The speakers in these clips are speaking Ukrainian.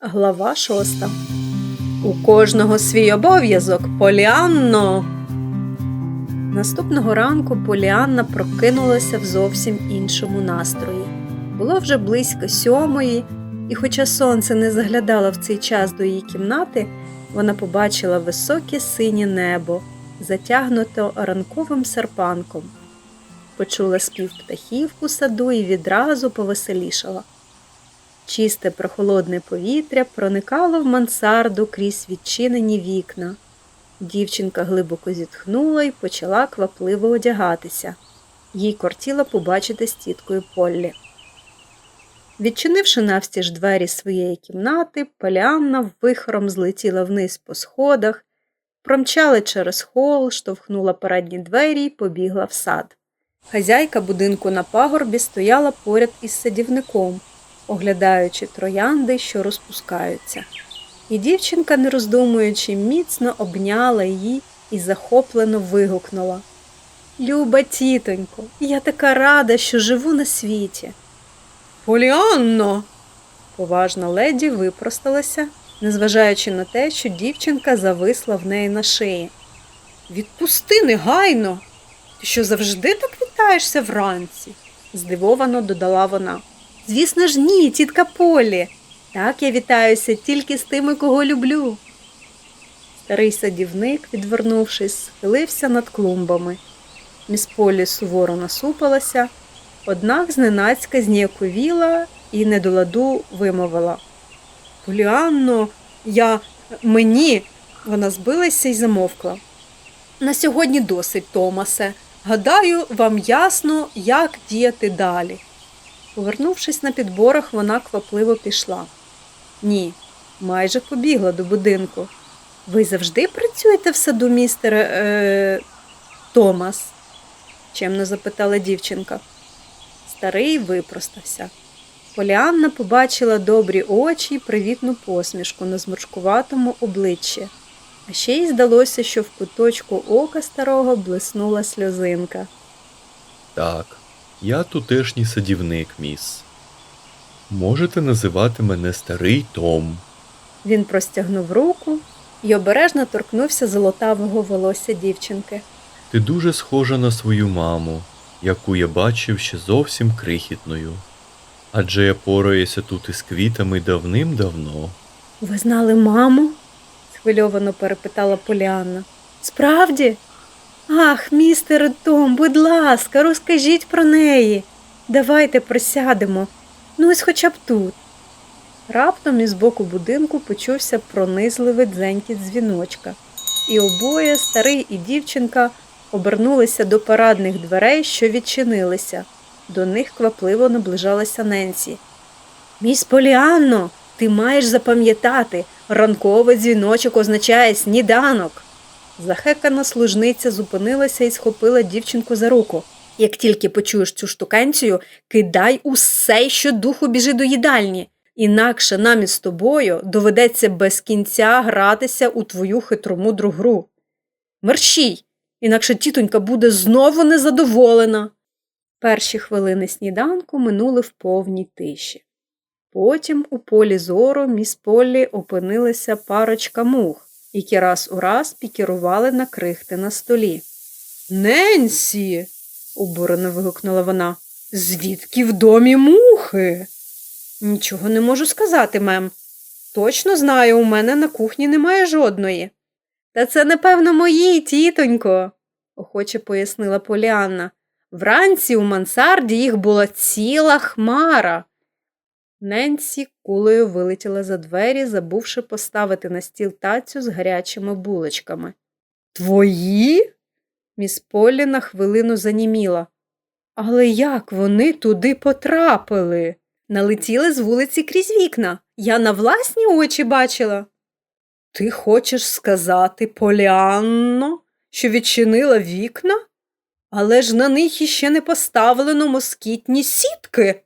Глава шоста. У кожного свій обов'язок, Поліанно. Наступного ранку Поліанна прокинулася в зовсім іншому настрої. Було вже близько сьомої, і хоча сонце не заглядало в цей час до її кімнати, вона побачила високе синє небо, затягнуте ранковим серпанком. Почула спів птахів у саду і відразу повеселішала. Чисте прохолодне повітря проникало в мансарду крізь відчинені вікна. Дівчинка глибоко зітхнула і почала квапливо одягатися. Їй кортіло побачити з тіткою Поллі. Відчинивши навстіж двері своєї кімнати, Поліанна вихором злетіла вниз по сходах, промчала через хол, штовхнула передні двері і побігла в сад. Хазяйка будинку на пагорбі стояла поряд із садівником оглядаючи троянди, що розпускаються. І дівчинка, не роздумуючи, міцно обняла її і захоплено вигукнула Люба тітонько, я така рада, що живу на світі. Поліанно. Поважна леді випросталася, незважаючи на те, що дівчинка зависла в неї на шиї. Відпусти негайно. Ти що завжди так вітаєшся вранці? здивовано додала вона. Звісно ж, ні, тітка Полі. Так я вітаюся тільки з тими, кого люблю. Старий садівник, відвернувшись, схилився над клумбами. Міс Полі суворо насупилася, однак зненацька зніяковіла і не до ладу вимовила. Поліанно, я мені. Вона збилася і замовкла. На сьогодні досить, Томасе. Гадаю, вам ясно, як діяти далі. Повернувшись на підборах, вона квапливо пішла. Ні, майже побігла до будинку. Ви завжди працюєте в саду, містере е, Томас? чемно запитала дівчинка. Старий випростався. Поліанна побачила добрі очі й привітну посмішку на зморшкуватому обличчі, а ще й здалося, що в куточку ока старого блиснула сльозинка. Так, я тутешній садівник, міс. Можете називати мене старий Том. Він простягнув руку і обережно торкнувся золотавого волосся дівчинки. Ти дуже схожа на свою маму, яку я бачив ще зовсім крихітною. Адже я пораюся тут із квітами давним-давно. Ви знали маму? схвильовано перепитала Поліанна. Справді? Ах, містере Том, будь ласка, розкажіть про неї. Давайте присядемо. Ну ось хоча б тут. Раптом із боку будинку почувся пронизливий дзенькіт дзвіночка, і обоє, старий і дівчинка, обернулися до парадних дверей, що відчинилися. До них квапливо наближалася Ненсі. Міс Поліанно, ти маєш запам'ятати, ранковий дзвіночок означає сніданок. Захекана служниця зупинилася і схопила дівчинку за руку. Як тільки почуєш цю штукенцію, кидай усе, що духу біжи до їдальні. Інакше нам із тобою доведеться без кінця гратися у твою хитромудру гру. Мерщій, інакше тітонька буде знову незадоволена. Перші хвилини сніданку минули в повній тиші. Потім у полі зору міс Поллі опинилася парочка мух які раз у раз пікірували на крихти на столі. Ненсі. обурено вигукнула вона. Звідки в домі мухи? Нічого не можу сказати, мем. Точно знаю, у мене на кухні немає жодної. Та це, напевно, мої, тітонько, охоче пояснила Поліанна. Вранці у мансарді їх була ціла хмара. Ненсі кулею вилетіла за двері, забувши поставити на стіл тацю з гарячими булочками. Твої? Міс Полі на хвилину заніміла. Але як вони туди потрапили? Налетіли з вулиці крізь вікна. Я на власні очі бачила. Ти хочеш сказати, Поліанно, що відчинила вікна? Але ж на них іще не поставлено москітні сітки.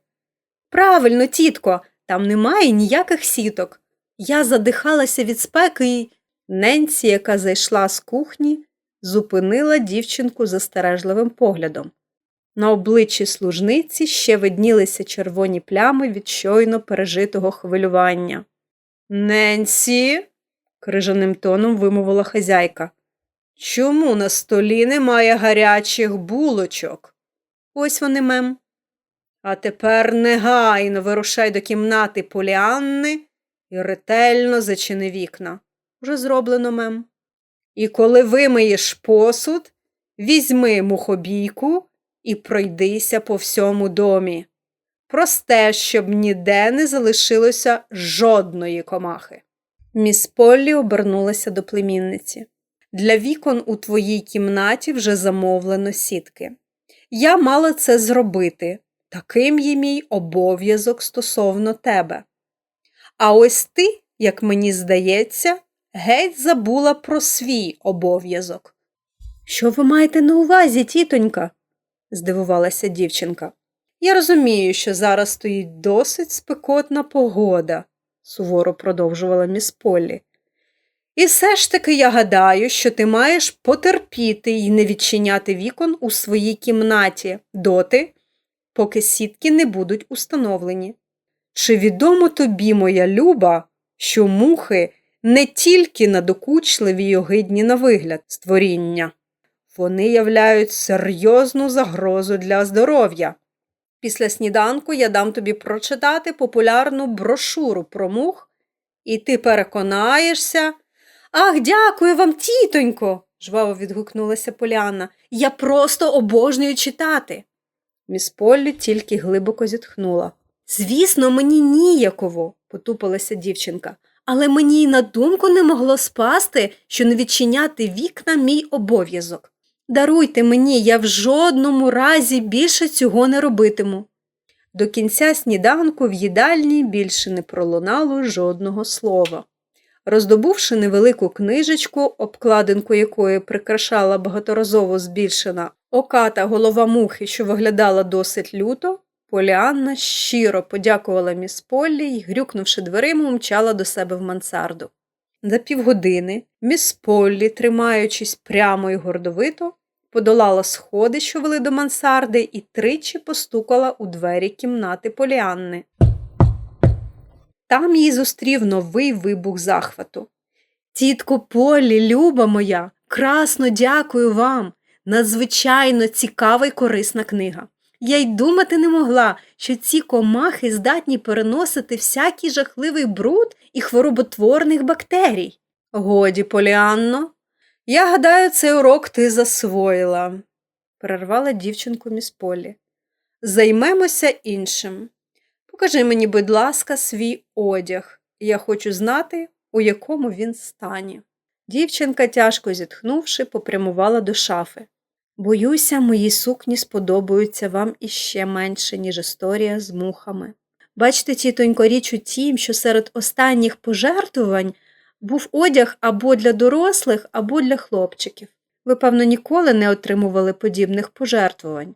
Правильно, тітко, там немає ніяких сіток. Я задихалася від спеки і Ненсі, яка зайшла з кухні, зупинила дівчинку застережливим поглядом. На обличчі служниці ще виднілися червоні плями від щойно пережитого хвилювання. Ненсі, крижаним тоном вимовила хазяйка. Чому на столі немає гарячих булочок? Ось вони, мем. А тепер негайно вирушай до кімнати Поліанни і ретельно зачини вікна. Вже зроблено, мем. І коли вимиєш посуд, візьми мухобійку і пройдися по всьому домі. Просте, щоб ніде не залишилося жодної комахи. Міс Поллі обернулася до племінниці. Для вікон у твоїй кімнаті вже замовлено сітки. Я мала це зробити. Таким є мій обов'язок стосовно тебе. А ось ти, як мені здається, геть забула про свій обов'язок. Що ви маєте на увазі, тітонька? здивувалася дівчинка. Я розумію, що зараз стоїть досить спекотна погода, суворо продовжувала міс Поллі. І все ж таки я гадаю, що ти маєш потерпіти і не відчиняти вікон у своїй кімнаті доти, поки сітки не будуть установлені. Чи відомо тобі, моя люба, що мухи не тільки надокучливі й огидні на вигляд створіння, вони являють серйозну загрозу для здоров'я. Після сніданку я дам тобі прочитати популярну брошуру про мух, і ти переконаєшся. Ах, дякую вам, тітонько, жваво відгукнулася Поліанна. Я просто обожнюю читати. Міс Поллі тільки глибоко зітхнула. Звісно, мені ніяково, потупилася дівчинка, але мені й на думку не могло спасти, що не відчиняти вікна мій обов'язок. Даруйте мені, я в жодному разі більше цього не робитиму. До кінця сніданку в їдальні більше не пролунало жодного слова. Роздобувши невелику книжечку, обкладинку якої прикрашала багаторазово збільшена оката голова мухи, що виглядала досить люто, Поліанна щиро подякувала міс Поллі і, грюкнувши дверима, умчала до себе в мансарду. За півгодини міс Поллі, тримаючись прямо і гордовито, подолала сходи, що вели до мансарди, і тричі постукала у двері кімнати Поліанни. Там її зустрів новий вибух захвату. Тітко Полі, люба моя, красно дякую вам. Надзвичайно цікава й корисна книга. Я й думати не могла, що ці комахи здатні переносити всякий жахливий бруд і хвороботворних бактерій. Годі, Поліанно, я гадаю, цей урок ти засвоїла, перервала дівчинку міс Полі. Займемося іншим. Покажи мені, будь ласка, свій одяг. Я хочу знати, у якому він стані. Дівчинка, тяжко зітхнувши, попрямувала до шафи. Боюся, мої сукні сподобаються вам іще менше, ніж історія з мухами. Бачите, тітонько, річ у тім, що серед останніх пожертвувань був одяг або для дорослих, або для хлопчиків. Ви, певно, ніколи не отримували подібних пожертвувань.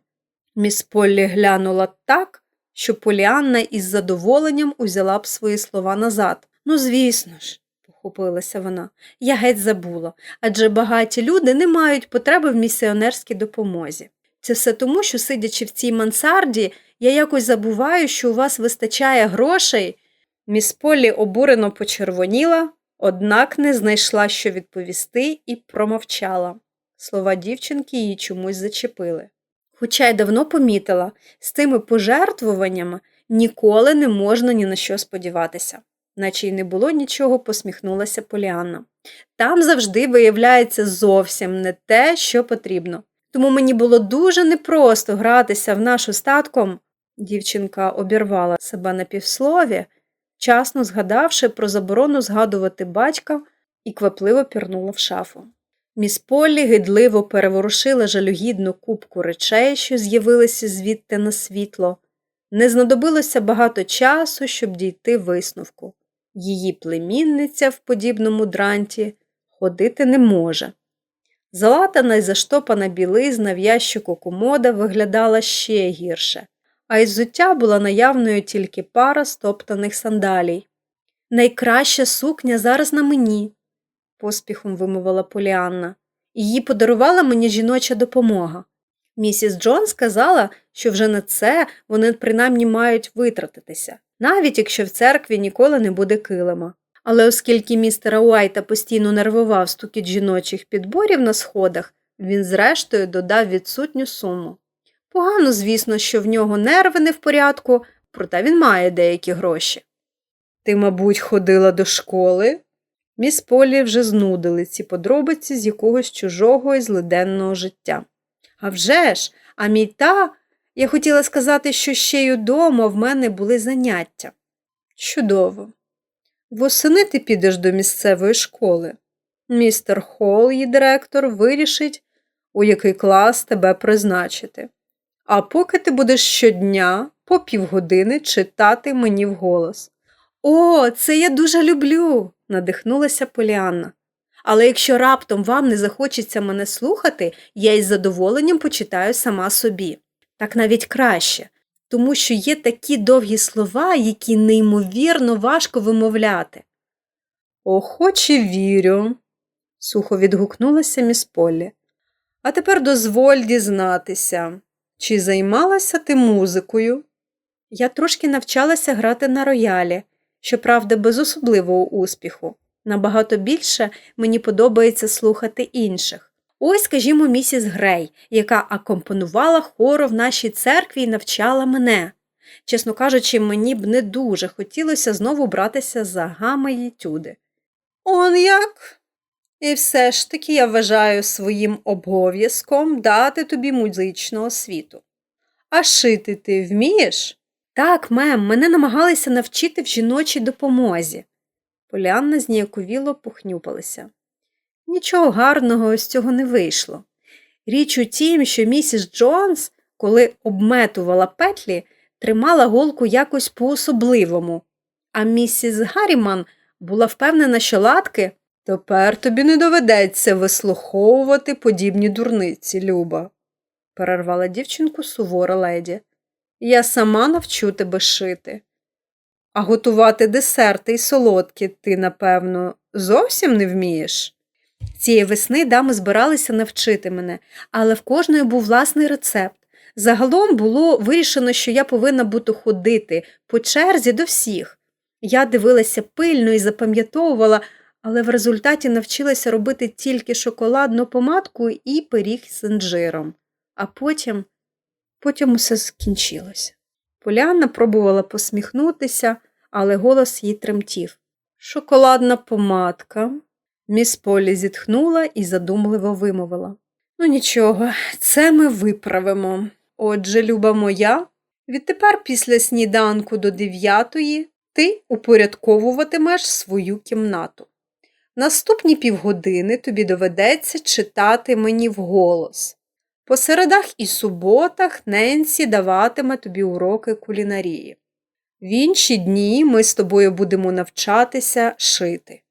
Міс Поллі глянула так, що Поліанна із задоволенням узяла б свої слова назад. Ну, звісно ж, похопилася вона, я геть забула, адже багаті люди не мають потреби в місіонерській допомозі. Це все тому, що, сидячи в цій мансарді, я якось забуваю, що у вас вистачає грошей. Міс Поллі обурено почервоніла, однак не знайшла, що відповісти, і промовчала. Слова дівчинки її чомусь зачепили. Хоча й давно помітила, з тими пожертвуваннями ніколи не можна ні на що сподіватися, наче й не було нічого, посміхнулася Поліанна. Там завжди виявляється зовсім не те, що потрібно. Тому мені було дуже непросто гратися в нашу статком. Дівчинка обірвала себе на півслові, вчасно згадавши про заборону згадувати батька, і квапливо пірнула в шафу. Міс Поллі гидливо переворушила жалюгідну кубку речей, що з'явилися звідти на світло. Не знадобилося багато часу, щоб дійти висновку. Її племінниця в подібному дранті ходити не може. Залатана й заштопана білизна в ящику комода виглядала ще гірше, а із зуття була наявною тільки пара стоптаних сандалій. Найкраща сукня зараз на мені, поспіхом вимовила Поліанна. Її подарувала мені жіноча допомога. Місіс Джон сказала, що вже на це вони принаймні мають витратитися, навіть якщо в церкві ніколи не буде килима. Але оскільки містера Уайта постійно нервував стукіт жіночих підборів на сходах, він зрештою додав відсутню суму. Погано, звісно, що в нього нерви не в порядку, проте він має деякі гроші. Ти, мабуть, ходила до школи? Міс Полі вже знудили ці подробиці з якогось чужого і злиденного життя. А вже ж, а мій та, я хотіла сказати, що ще й удома в мене були заняття. Чудово. Восени ти підеш до місцевої школи. Містер Холл, її директор, вирішить, у який клас тебе призначити. А поки ти будеш щодня по півгодини читати мені вголос. О, це я дуже люблю, надихнулася Поліанна. Але якщо раптом вам не захочеться мене слухати, я із задоволенням почитаю сама собі. Так навіть краще, тому що є такі довгі слова, які неймовірно важко вимовляти. Охоче вірю, сухо відгукнулася міс Поллі. А тепер дозволь дізнатися, чи займалася ти музикою? Я трошки навчалася грати на роялі, щоправда, без особливого успіху. Набагато більше мені подобається слухати інших. Ось, скажімо, місіс Грей, яка акомпонувала хору в нашій церкві і навчала мене. Чесно кажучи, мені б не дуже хотілося знову братися за гами й етюди. Он як? І все ж таки я вважаю своїм обов'язком дати тобі музичну освіту. А шити ти вмієш? Так, мем, мене намагалися навчити в жіночій допомозі. Поліанна зніяковіло похнюпалася. Нічого гарного з цього не вийшло. Річ у тім, що місіс Джонс, коли обметувала петлі, тримала голку якось по-особливому, а місіс Гарріман була впевнена, що латки тепер тобі не доведеться вислуховувати подібні дурниці, Люба, перервала дівчинку сувора леді. Я сама навчу тебе шити. А готувати десерти й солодкі ти, напевно, зовсім не вмієш? Цієї весни дами збиралися навчити мене, але в кожної був власний рецепт. Загалом було вирішено, що я повинна бути ходити по черзі до всіх. Я дивилася пильно і запам'ятовувала, але в результаті навчилася робити тільки шоколадну помадку і пиріг з інжиром. А потім, потім усе скінчилося. Поліанна пробувала посміхнутися, але голос їй тремтів. Шоколадна помадка. Міс Полі зітхнула і задумливо вимовила. Ну нічого, це ми виправимо. Отже, люба моя, відтепер після сніданку до дев'ятої ти упорядковуватимеш свою кімнату. Наступні півгодини тобі доведеться читати мені вголос. По середах і суботах Ненсі даватиме тобі уроки кулінарії. В інші дні ми з тобою будемо навчатися шити.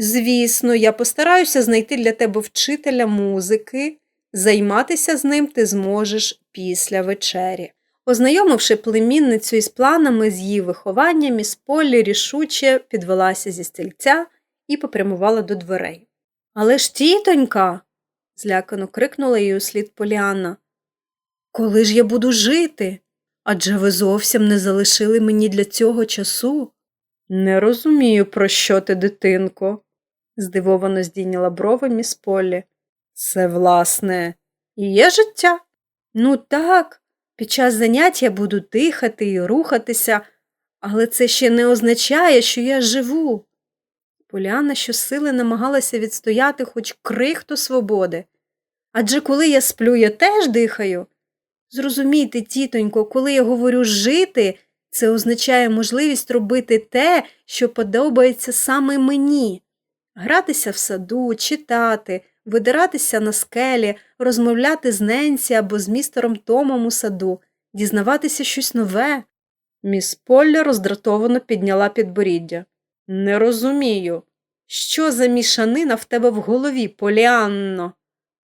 Звісно, я постараюся знайти для тебе вчителя музики, займатися з ним ти зможеш після вечері. Ознайомивши племінницю із планами з її виховання, міс Поллі рішуче підвелася зі стільця і попрямувала до дверей. Але ж тітонька. злякано крикнула їй услід Поліанна. Коли ж я буду жити? Адже ви зовсім не залишили мені для цього часу. Не розумію, про що ти, дитинко, здивовано здійняла брови міс Поллі. Це, власне, і є життя? Ну так, під час занять я буду дихати і рухатися, але це ще не означає, що я живу. Поліана щосили намагалася відстояти хоч крихту свободи. Адже коли я сплю, я теж дихаю. Зрозумійте, тітонько, коли я говорю жити, це означає можливість робити те, що подобається саме мені гратися в саду, читати, видиратися на скелі, розмовляти з Ненсі або з містером Томом у саду, дізнаватися щось нове. Міс Полля роздратовано підняла підборіддя. Не розумію, що за мішанина в тебе в голові, Поліанно?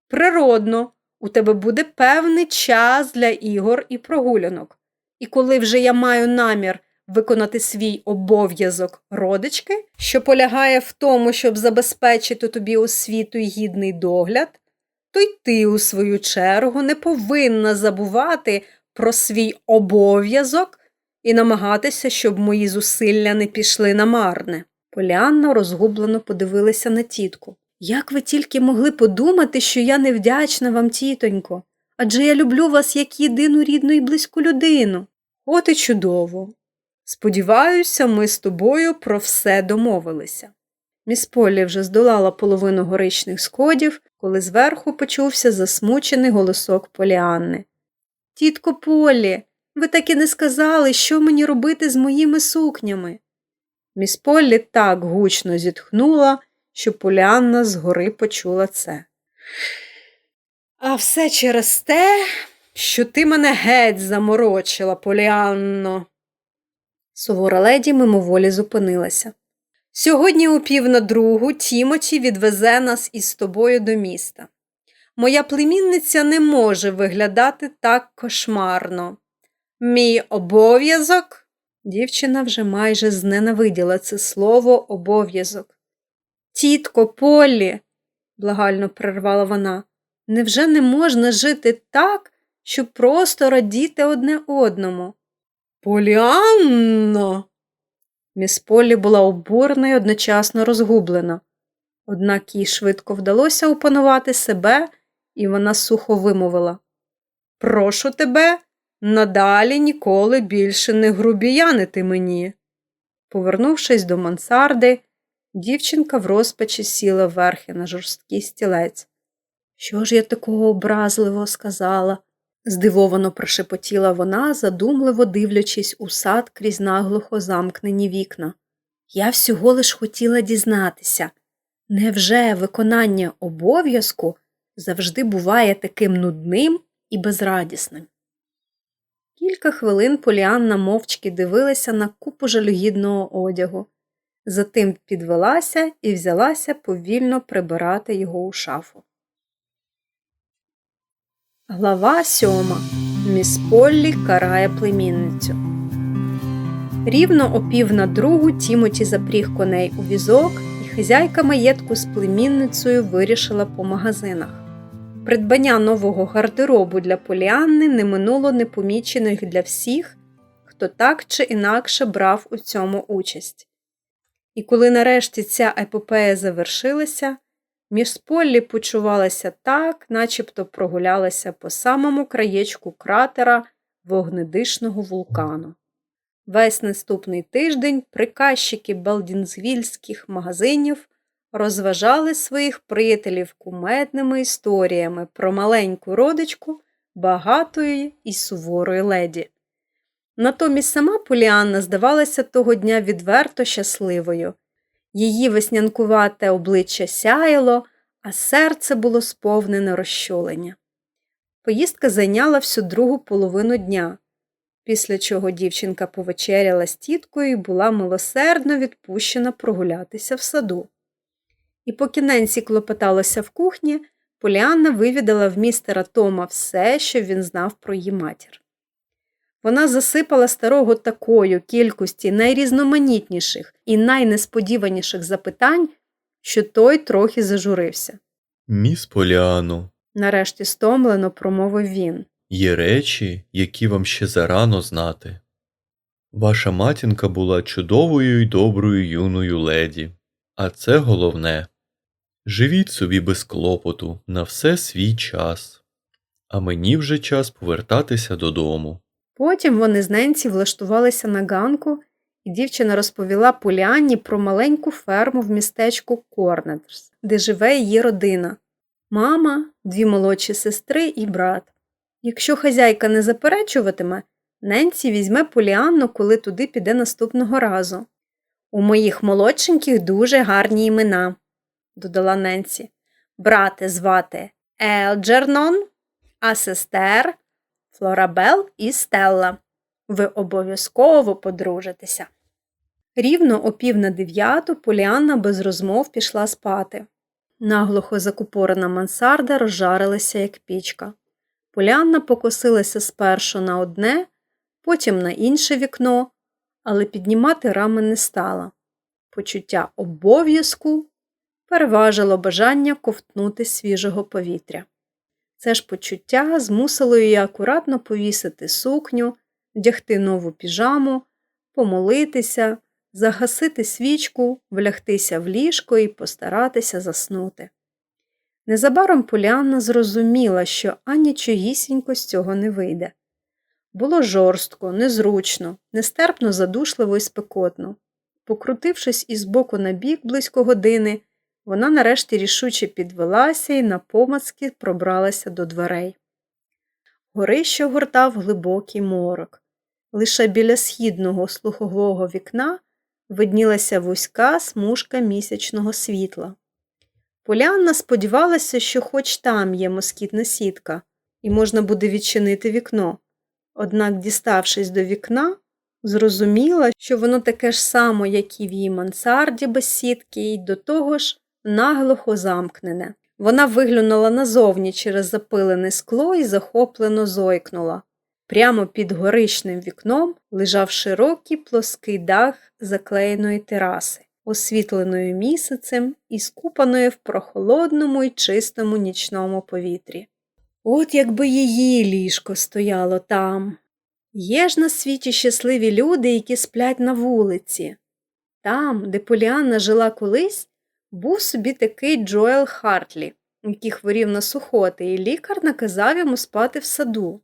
Природно, у тебе буде певний час для ігор і прогулянок. І коли вже я маю намір виконати свій обов'язок родички, що полягає в тому, щоб забезпечити тобі освіту і гідний догляд, то й ти, у свою чергу, не повинна забувати про свій обов'язок і намагатися, щоб мої зусилля не пішли на марне. Поліанна розгублено подивилася на тітку. Як ви тільки могли подумати, що я невдячна вам, тітонько, адже я люблю вас як єдину рідну і близьку людину. От і чудово. Сподіваюся, ми з тобою про все домовилися. Міс Поллі вже здолала половину горичних сходів, коли зверху почувся засмучений голосок Поліанни. Тітко Полі, ви так і не сказали, що мені робити з моїми сукнями. Міс Поллі так гучно зітхнула, що Поліанна згори почула це. А все через те, що ти мене геть заморочила, Поліанно. Сувора леді мимоволі зупинилася. Сьогодні о пів на другу Тімоті відвезе нас із тобою до міста. Моя племінниця не може виглядати так кошмарно. Мій обов'язок. Дівчина вже майже зненавиділа це слово обов'язок. Тітко Полі, благально перервала вона, невже не можна жити так, щоб просто радіти одне одному? Поліанно. Міс Полі була обурена і одночасно розгублена. Однак їй швидко вдалося опанувати себе, і вона сухо вимовила Прошу тебе, надалі ніколи більше не грубіянити мені. Повернувшись до мансарди, дівчинка в розпачі сіла верхи на жорсткий стілець. Що ж я такого образливого сказала? Здивовано прошепотіла вона, задумливо дивлячись у сад крізь наглухо замкнені вікна. Я всього лиш хотіла дізнатися, невже виконання обов'язку завжди буває таким нудним і безрадісним? Кілька хвилин Поліанна мовчки дивилася на купу жалюгідного одягу, затим підвелася і взялася повільно прибирати його у шафу. Глава сьома. Міс Поллі карає племінницю. Рівно о пів на другу Тімоті запріг коней у візок, і хазяйка маєтку з племінницею вирішила по магазинах. Придбання нового гардеробу для Поліанни не минуло непомічених для всіх, хто так чи інакше брав у цьому участь. І коли нарешті ця епопея завершилася, Міс Поллі почувалася так, начебто прогулялася по самому краєчку кратера вогнедишного вулкану. Весь наступний тиждень приказчики балдінзвільських магазинів розважали своїх приятелів кумедними історіями про маленьку родичку багатої і суворої леді. Натомість сама Поліанна здавалася того дня відверто щасливою. Її веснянкувате обличчя сяяло, а серце було сповнене розчулення. Поїздка зайняла всю другу половину дня, після чого дівчинка повечеряла з тіткою і була милосердно відпущена прогулятися в саду. І поки Ненсі клопоталося в кухні, Поліанна вивідала в містера Тома все, що він знав про її матір. Вона засипала старого такою кількості найрізноманітніших і найнесподіваніших запитань, що той трохи зажурився. Міс Поліано, Нарешті стомлено промовив він. є речі, які вам ще зарано знати. Ваша матінка була чудовою і доброю юною леді, а це головне. Живіть собі без клопоту на все свій час, а мені вже час повертатися додому. Потім вони з Ненсі влаштувалися на ганку, і дівчина розповіла Поліанні про маленьку ферму в містечку Корнетерс, де живе її родина. Мама, дві молодші сестри і брат. Якщо хазяйка не заперечуватиме, Ненсі візьме Поліанну, коли туди піде наступного разу. У моїх молодшеньких дуже гарні імена, додала Ненсі. Брате звати Елджернон, а сестер Флорабел і Стелла. Ви обов'язково подружитеся. Рівно о пів на дев'яту Поліанна без розмов пішла спати. Наглухо закупорена мансарда розжарилася, як пічка. Поліанна покосилася спершу на одне, потім на інше вікно, але піднімати рами не стала. Почуття обов'язку переважило бажання ковтнути свіжого повітря. Це ж почуття змусило її акуратно повісити сукню, вдягти нову піжаму, помолитися, загасити свічку, влягтися в ліжко і постаратися заснути. Незабаром Поліанна зрозуміла, що анічогісінько з цього не вийде. Було жорстко, незручно, нестерпно задушливо і спекотно. Покрутившись із боку на бік близько години, вона нарешті рішуче підвелася і напомацки пробралася до дверей. Горище гортав глибокий морок. Лише біля східного слухового вікна виднілася вузька смужка місячного світла. Полянна сподівалася, що хоч там є москітна сітка, і можна буде відчинити вікно. Однак, діставшись до вікна, зрозуміла, що воно таке ж само, як і в її мансарді без сітки, і до того ж наглухо замкнене. Вона виглянула назовні через запилене скло і захоплено зойкнула. Прямо під горичним вікном лежав широкий плоский дах заклеєної тераси, освітленої місяцем і скупаної в прохолодному і чистому нічному повітрі. От якби її ліжко стояло там. Є ж на світі щасливі люди, які сплять на вулиці. Там, де Поліанна жила колись, був собі такий Джоел Хартлі, який хворів на сухоти, і лікар наказав йому спати в саду.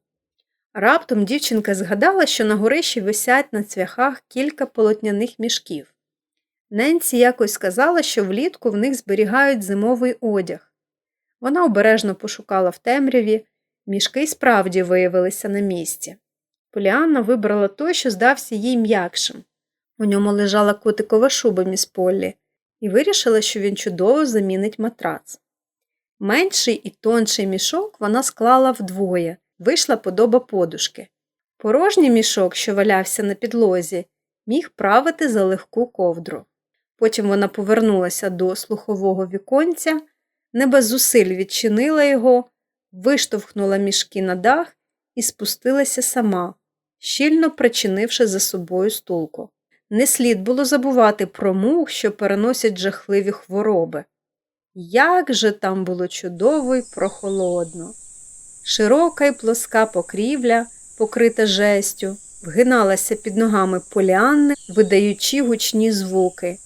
Раптом дівчинка згадала, що на горищі висять на цвяхах кілька полотняних мішків. Ненсі якось сказала, що влітку в них зберігають зимовий одяг. Вона обережно пошукала в темряві, мішки справді виявилися на місці. Поліанна вибрала той, що здався їй м'якшим. У ньому лежала котикова шуба міс Поллі, і вирішила, що він чудово замінить матрац. Менший і тонший мішок вона склала вдвоє, вийшла подоба подушки. Порожній мішок, що валявся на підлозі, міг правити за легку ковдру. Потім вона повернулася до слухового віконця, не без зусиль відчинила його, виштовхнула мішки на дах і спустилася сама, щільно причинивши за собою стулку. Не слід було забувати про мух, що переносять жахливі хвороби. Як же там було чудово й прохолодно. Широка й плоска покрівля, покрита жестю, вгиналася під ногами поліанни, видаючи гучні звуки,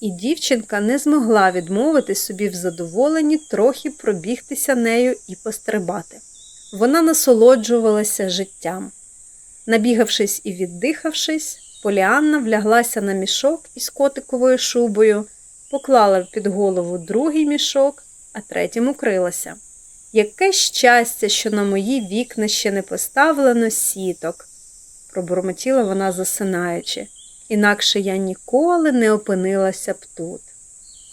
і дівчинка не змогла відмовити собі в задоволенні трохи пробігтися нею і пострибати. Вона насолоджувалася життям. Набігавшись і віддихавшись, Поліанна вляглася на мішок із котиковою шубою, поклала під голову другий мішок, а третім укрилася. Яке щастя, що на мої вікна ще не поставлено сіток, пробурмотіла вона засинаючи, інакше я ніколи не опинилася б тут.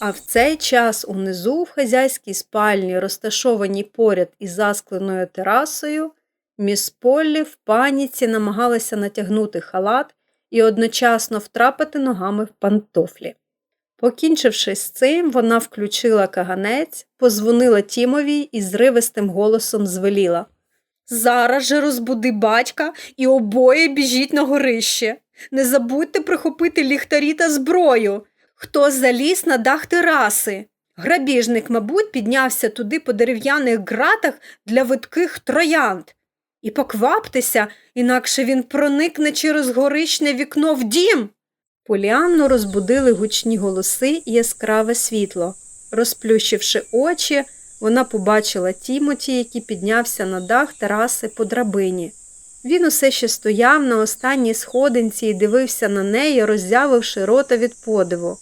А в цей час унизу в хазяйській спальні, розташованій поряд із заскленою терасою, міс Поллі в паніці намагалася натягнути халат і одночасно втрапити ногами в пантофлі. Покінчивши з цим, вона включила каганець, позвонила Тімові і зривистим голосом звеліла Зараз же розбуди батька і обоє біжіть на горище. Не забудьте прихопити ліхтарі та зброю. Хто заліз на дах тераси? Грабіжник, мабуть, піднявся туди по дерев'яних ґратах для видких троянд. І покваптеся, інакше він проникне через горичне вікно в дім. Поліанну розбудили гучні голоси і яскраве світло. Розплющивши очі, вона побачила Тімоті, який піднявся на дах тераси по драбині. Він усе ще стояв на останній сходинці і дивився на неї, роззявивши рота від подиву.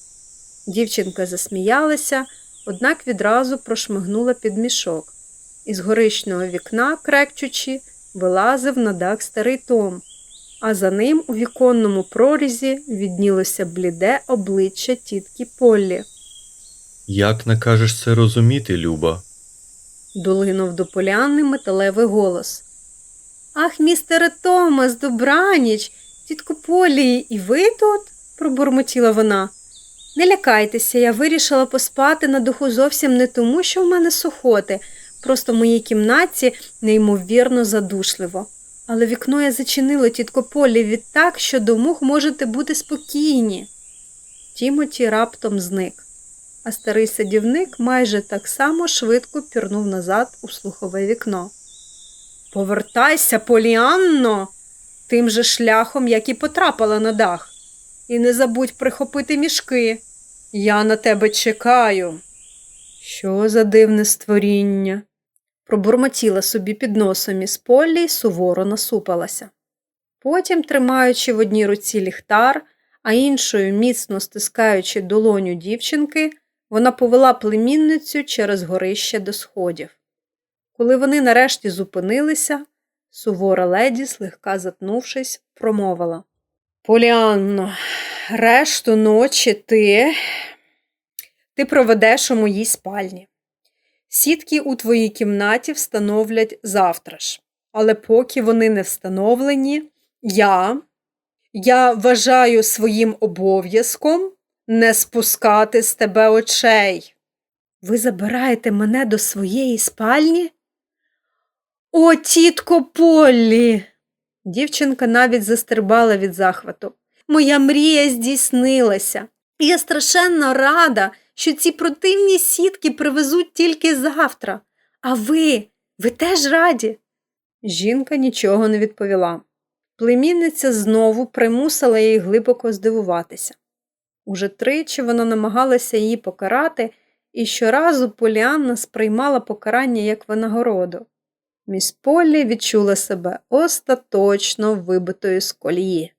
Дівчинка засміялася, однак відразу прошмигнула під мішок. Із горичного вікна, крекчучи, вилазив на дах старий Том, а за ним у віконному прорізі віднілося бліде обличчя тітки Поллі. Як накажеш це розуміти, Люба? Долинув до поляни металевий голос. Ах, містере Томас, добраніч, тітко Полі, і ви тут? пробурмотіла вона. Не лякайтеся, я вирішила поспати на духу зовсім не тому, що в мене сухоти, просто в моїй кімнаті неймовірно задушливо. Але вікно я зачинила тітко Полі відтак, що до мух можете бути спокійні. Тімоті раптом зник, а старий садівник майже так само швидко пірнув назад у слухове вікно. Повертайся, Поліанно, тим же шляхом, як і потрапила на дах. І не забудь прихопити мішки. Я на тебе чекаю. Що за дивне створіння? Пробурмотіла собі під носом із Поллі й суворо насупалася. Потім, тримаючи в одній руці ліхтар, а іншою міцно стискаючи долоню дівчинки, вона повела племінницю через горище до сходів. Коли вони нарешті зупинилися, сувора леді, слегка затнувшись, промовила Поліанно, решту ночі ти. Ти проведеш у моїй спальні. Сітки у твоїй кімнаті встановлять завтра ж. Але поки вони не встановлені, я, я вважаю своїм обов'язком не спускати з тебе очей. Ви забираєте мене до своєї спальні? О, тітко Поллі! Дівчинка навіть застербала від захвату. Моя мрія здійснилася. Я страшенно рада, що ці противні сітки привезуть тільки завтра. А ви, ви теж раді? Жінка нічого не відповіла. Племінниця знову примусила її глибоко здивуватися. Уже тричі вона намагалася її покарати, і щоразу Поліанна сприймала покарання як винагороду. Міс Поллі відчула себе остаточно вибитою з колії.